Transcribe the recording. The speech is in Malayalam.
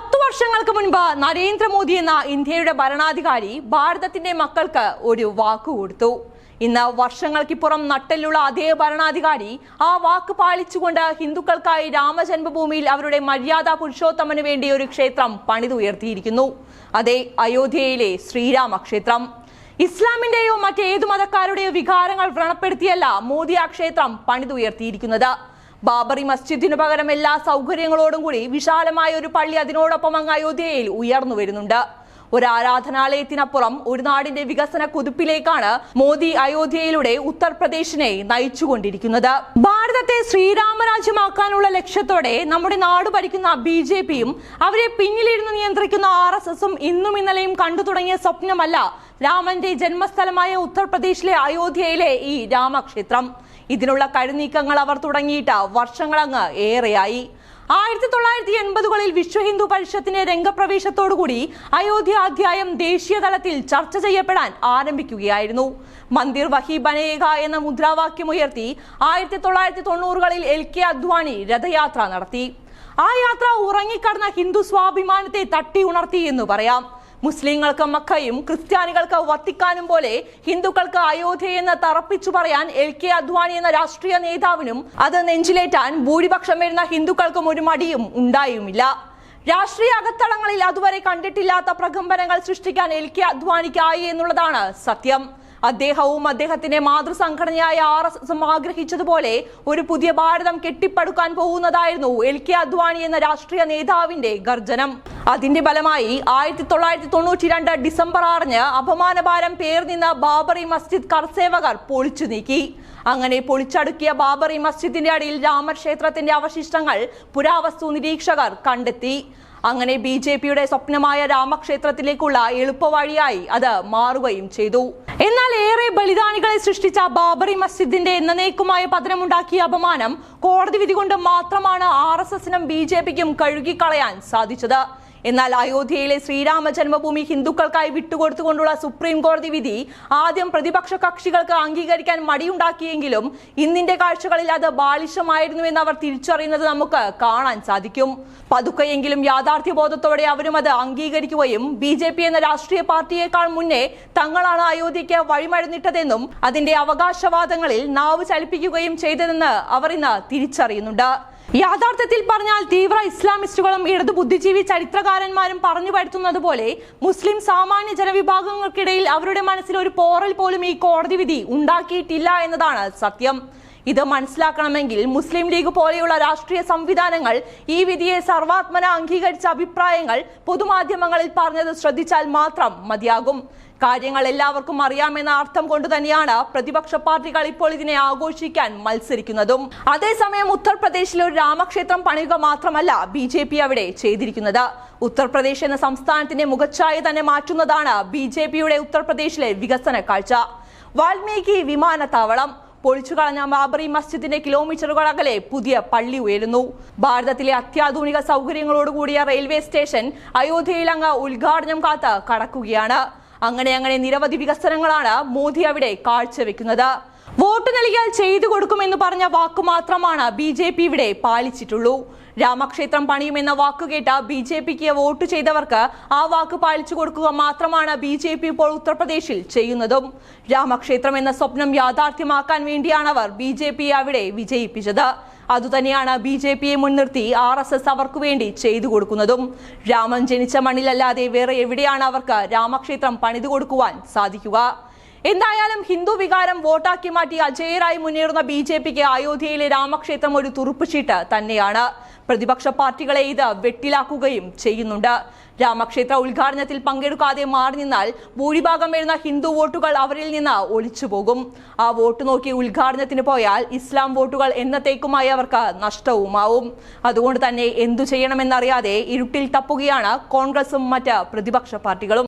പത്തു വർഷങ്ങൾക്ക് മുൻപ് നരേന്ദ്രമോദി എന്ന ഇന്ത്യയുടെ ഭരണാധികാരി ഭാരതത്തിന്റെ മക്കൾക്ക് ഒരു വാക്ക് കൊടുത്തു. ഇന്ന് വർഷങ്ങൾക്കിപ്പുറം നട്ടെല്ലുള്ള അതേ ഭരണാധികാരി ആ വാക്ക് പാലിച്ചുകൊണ്ട് ഹിന്ദുക്കൾക്കായി രാമജന്മഭൂമിയിൽ അവരുടെ മര്യാദ പുരുഷോത്തമന് വേണ്ടി ഒരു ക്ഷേത്രം പണിതുയർത്തിയിരിക്കുന്നു. അതേ അയോധ്യയിലെ ശ്രീരാമ ക്ഷേത്രം ഇസ്ലാമിന്റെയോ മറ്റേതു മതക്കാരുടെയോ വികാരങ്ങൾ വ്രണപ്പെടുത്തിയല്ല മോദി ആ ക്ഷേത്രം പണിതുയർത്തിയിരിക്കുന്നത്. ബാബറി മസ്ജിദിനു പകരം എല്ലാ സൗകര്യങ്ങളോടും കൂടി വിശാലമായ ഒരു പള്ളി അതിനോടൊപ്പം അങ്ങ് അയോധ്യയിൽ ഉയർന്നു വരുന്നുണ്ട്. ഒരു ആരാധനാലയത്തിനപ്പുറം ഒരു നാടിന്റെ വികസന കുതിപ്പിലേക്കാണ് മോദി അയോധ്യയിലൂടെ ഉത്തർപ്രദേശിനെ നയിച്ചുകൊണ്ടിരിക്കുന്നത്. ഭാരതത്തെ ശ്രീരാമരാജ്യമാക്കാനുള്ള ലക്ഷ്യത്തോടെ നമ്മുടെ നാട് ഭരിക്കുന്ന ബി ജെ പിയും അവരെ പിന്നിലിരുന്ന് നിയന്ത്രിക്കുന്ന ആർ എസ് എസും ഇന്നും ഇന്നലെയും കണ്ടു തുടങ്ങിയ സ്വപ്നമല്ല രാമന്റെ ജന്മസ്ഥലമായ ഉത്തർപ്രദേശിലെ അയോധ്യയിലെ ഈ രാമക്ഷേത്രം. ഇതിനുള്ള കഴിനീക്കങ്ങൾ അവർ തുടങ്ങിയിട്ട് വർഷങ്ങളങ്ങ് ഏറെയായി. ആയിരത്തി തൊള്ളായിരത്തി എൺപതുകളിൽ വിശ്വ ഹിന്ദു പരിഷത്തിന്റെ രംഗപ്രവേശത്തോടുകൂടി അയോധ്യ അധ്യായം ദേശീയ തലത്തിൽ ചർച്ച ചെയ്യപ്പെടാൻ ആരംഭിക്കുകയായിരുന്നു. മന്ദിർ വഹി ബനേക എന്ന മുദ്രാവാക്യം ഉയർത്തി ആയിരത്തി തൊള്ളായിരത്തി തൊണ്ണൂറുകളിൽ എൽ കെ അദ്വാനി രഥയാത്ര നടത്തി. ആ യാത്ര ഉറങ്ങിക്കടന്ന ഹിന്ദു സ്വാഭിമാനത്തെ തട്ടി ഉണർത്തി എന്ന് പറയാം. മുസ്ലിങ്ങൾക്ക് മക്കയും ക്രിസ്ത്യാനികൾക്ക് വത്തിക്കാനും പോലെ ഹിന്ദുക്കൾക്ക് അയോധ്യയെന്ന് തറപ്പിച്ചു പറയാൻ എൽ കെ അദ്വാനി എന്ന രാഷ്ട്രീയ നേതാവിനും അത് നെഞ്ചിലേറ്റാൻ ഭൂരിപക്ഷം വരുന്ന ഹിന്ദുക്കൾക്കും ഒരു മടിയും ഉണ്ടായുമില്ല. രാഷ്ട്രീയ അകത്തളങ്ങളിൽ അതുവരെ കണ്ടിട്ടില്ലാത്ത പ്രകമ്പനങ്ങൾ സൃഷ്ടിക്കാൻ എൽ കെ അദ്വാനിക്കായി എന്നുള്ളതാണ് സത്യം. അദ്ദേഹവും അദ്ദേഹത്തിന്റെ മാതൃസംഘടനയായ ആർ എസ് എസും ആഗ്രഹിച്ചതുപോലെ ഒരു പുതിയ ഭാരതം കെട്ടിപ്പടുക്കാൻ പോകുന്നതായിരുന്നു എൽ കെ അദ്വാനി എന്ന രാഷ്ട്രീയ നേതാവിന്റെ ഗർജനം. അതിന്റെ ഫലമായി ആയിരത്തി തൊള്ളായിരത്തി തൊണ്ണൂറ്റി രണ്ട് ഡിസംബർ ആറിന് അപമാനഭാരം പേർ നിന്ന ബാബറി മസ്ജിദ് കർസേവകർ പൊളിച്ചു നീക്കി. അങ്ങനെ പൊളിച്ചടുക്കിയ ബാബറി മസ്ജിദിന്റെ അടിയിൽ രാമക്ഷേത്രത്തിന്റെ അവശിഷ്ടങ്ങൾ പുരാവസ്തു നിരീക്ഷകർ കണ്ടെത്തി. അങ്ങനെ ബി ജെ പിയുടെ സ്വപ്നമായ രാമക്ഷേത്രത്തിലേക്കുള്ള എളുപ്പവഴിയായി അത് മാറുകയും ചെയ്തു. എന്നാൽ ഏറെ ബലിദാനികളെ സൃഷ്ടിച്ച ബാബറി മസ്ജിദിന്റെ എന്നേക്കുമായ പതനമുണ്ടാക്കിയ അപമാനം കോടതി വിധി കൊണ്ട് മാത്രമാണ് ആർ എസ് എസിനും ബി ജെ പിക്കും കഴുകിക്കളയാൻ സാധിച്ചത്. എന്നാൽ അയോധ്യയിലെ ശ്രീരാമ ജന്മഭൂമി ഹിന്ദുക്കൾക്കായി വിട്ടുകൊടുത്തുകൊണ്ടുള്ള സുപ്രീം കോടതി വിധി ആദ്യം പ്രതിപക്ഷ കക്ഷികൾക്ക് അംഗീകരിക്കാൻ മടിയുണ്ടാക്കിയെങ്കിലും ഇന്നിന്റെ കാഴ്ചകളിൽ അത് ബാലിശമായിരുന്നുവെന്ന് അവർ തിരിച്ചറിയുന്നത് നമുക്ക് കാണാൻ സാധിക്കും. പതുക്കെയെങ്കിലും യാഥാർത്ഥ്യബോധത്തോടെ അവരും അത് അംഗീകരിക്കുകയും ബി ജെ പി എന്ന രാഷ്ട്രീയ പാർട്ടിയേക്കാൾ മുന്നേ തങ്ങളാണ് അയോധ്യയ്ക്ക് വഴിമരുന്നിട്ടതെന്നും അതിന്റെ അവകാശവാദങ്ങളിൽ നാവ് ചലിപ്പിക്കുകയും ചെയ്തതെന്ന് അവർ ഇന്ന് തിരിച്ചറിയുന്നുണ്ട്. യാഥാർത്ഥ്യത്തിൽ പറഞ്ഞാൽ തീവ്ര ഇസ്ലാമിസ്റ്റുകളും ഇടതു ബുദ്ധിജീവി ചരിത്രകാരന്മാരും പറഞ്ഞു വരുത്തുന്നത് പോലെ മുസ്ലിം സാമാന്യ ജനവിഭാഗങ്ങൾക്കിടയിൽ അവരുടെ മനസ്സിൽ ഒരു പോറൽ പോലും ഈ കോടതി വിധി ഉണ്ടാക്കിയിട്ടില്ല എന്നതാണ് സത്യം. ഇത് മനസ്സിലാക്കണമെങ്കിൽ മുസ്ലിം ലീഗ് പോലെയുള്ള രാഷ്ട്രീയ സംവിധാനങ്ങൾ ഈ വിധിയെ സർവാത്മന അംഗീകരിച്ച അഭിപ്രായങ്ങൾ പൊതുമാധ്യമങ്ങളിൽ പറഞ്ഞത് ശ്രദ്ധിച്ചാൽ മാത്രം മതിയാകും. കാര്യങ്ങൾ എല്ലാവർക്കും അറിയാമെന്ന അർത്ഥം കൊണ്ട് തന്നെയാണ് പ്രതിപക്ഷ പാർട്ടികൾ ഇപ്പോൾ ഇതിനെ ആഘോഷിക്കാൻ മത്സരിക്കുന്നതും. അതേസമയം ഉത്തർപ്രദേശിലെ ഒരു രാമക്ഷേത്രം പണിയുക മാത്രമല്ല ബി ജെ പി അവിടെ ചെയ്തിരിക്കുന്നത്. ഉത്തർപ്രദേശ് എന്ന സംസ്ഥാനത്തിന്റെ മുഖച്ഛായ തന്നെ മാറ്റുന്നതാണ് ബി ജെ പിയുടെ ഉത്തർപ്രദേശിലെ വികസന കാഴ്ച. വാൽമീകി വിമാനത്താവളം പൊളിച്ചു കളഞ്ഞ ബാബറി മസ്ജിദിന്റെ കിലോമീറ്ററുകൾ അകലെ പുതിയ പള്ളി ഉയരുന്നു. ഭാരതത്തിലെ അത്യാധുനിക സൗകര്യങ്ങളോടുകൂടിയ റെയിൽവേ സ്റ്റേഷൻ അയോധ്യയിൽ അങ്ങ് ഉദ്ഘാടനം കാത്ത് കടക്കുകയാണ്. അങ്ങനെ അങ്ങനെ നിരവധി വികസനങ്ങളാണ് മോദി അവിടെ കാഴ്ചവെക്കുന്നത്. വോട്ട് നൽകിയാൽ ചെയ്തു കൊടുക്കുമെന്ന് പറഞ്ഞ വാക്ക് മാത്രമാണ് ബി ജെ പി ഇവിടെ പാലിച്ചിട്ടുള്ളൂ. രാമക്ഷേത്രം പണിയുമെന്ന വാക്ക് കേട്ട ബി ജെ പിക്ക് വോട്ട് ചെയ്തവർക്ക് ആ വാക്ക് പാലിച്ചു കൊടുക്കുക മാത്രമാണ് ബി ജെ പി ഇപ്പോൾ ഉത്തർപ്രദേശിൽ ചെയ്യുന്നതും. രാമക്ഷേത്രം എന്ന സ്വപ്നം യാഥാർത്ഥ്യമാക്കാൻ വേണ്ടിയാണ് അവർ ബി ജെ പി അവിടെ വിജയിപ്പിച്ചത്. അതുതന്നെയാണ് ബി ജെ പിയെ മുൻനിർത്തി ആർ എസ് എസ് അവർക്ക് വേണ്ടി ചെയ്തു കൊടുക്കുന്നതും. രാമൻ ജനിച്ച മണ്ണിലല്ലാതെ വേറെ എവിടെയാണ് അവർക്ക് രാമക്ഷേത്രം പണിതു കൊടുക്കുവാൻ സാധിക്കുക? എന്തായാലും ഹിന്ദു വികാരം വോട്ടാക്കി മാറ്റി അജയരായി മുന്നേറുന്ന ബി ജെ പിക്ക് അയോധ്യയിലെ രാമക്ഷേത്രം ഒരു തുറുപ്പുചീട്ട് തന്നെയാണ്. പ്രതിപക്ഷ പാർട്ടികളെ ഇത് വെട്ടിലാക്കുകയും ചെയ്യുന്നുണ്ട്. രാമക്ഷേത്ര ഉദ്ഘാടനത്തിൽ പങ്കെടുക്കാതെ മാറി നിന്നാൽ ഭൂരിഭാഗം വരുന്ന ഹിന്ദു വോട്ടുകൾ അവരിൽ നിന്ന് ഒളിച്ചു പോകും. ആ വോട്ട് നോക്കി ഉദ്ഘാടനത്തിന് പോയാൽ ഇസ്ലാം വോട്ടുകൾ എന്നത്തേക്കുമായി അവർക്ക് നഷ്ടവുമാവും. അതുകൊണ്ട് തന്നെ എന്തു ചെയ്യണമെന്നറിയാതെ ഇരുട്ടിൽ തപ്പുകയാണ് കോൺഗ്രസും മറ്റ് പ്രതിപക്ഷ പാർട്ടികളും.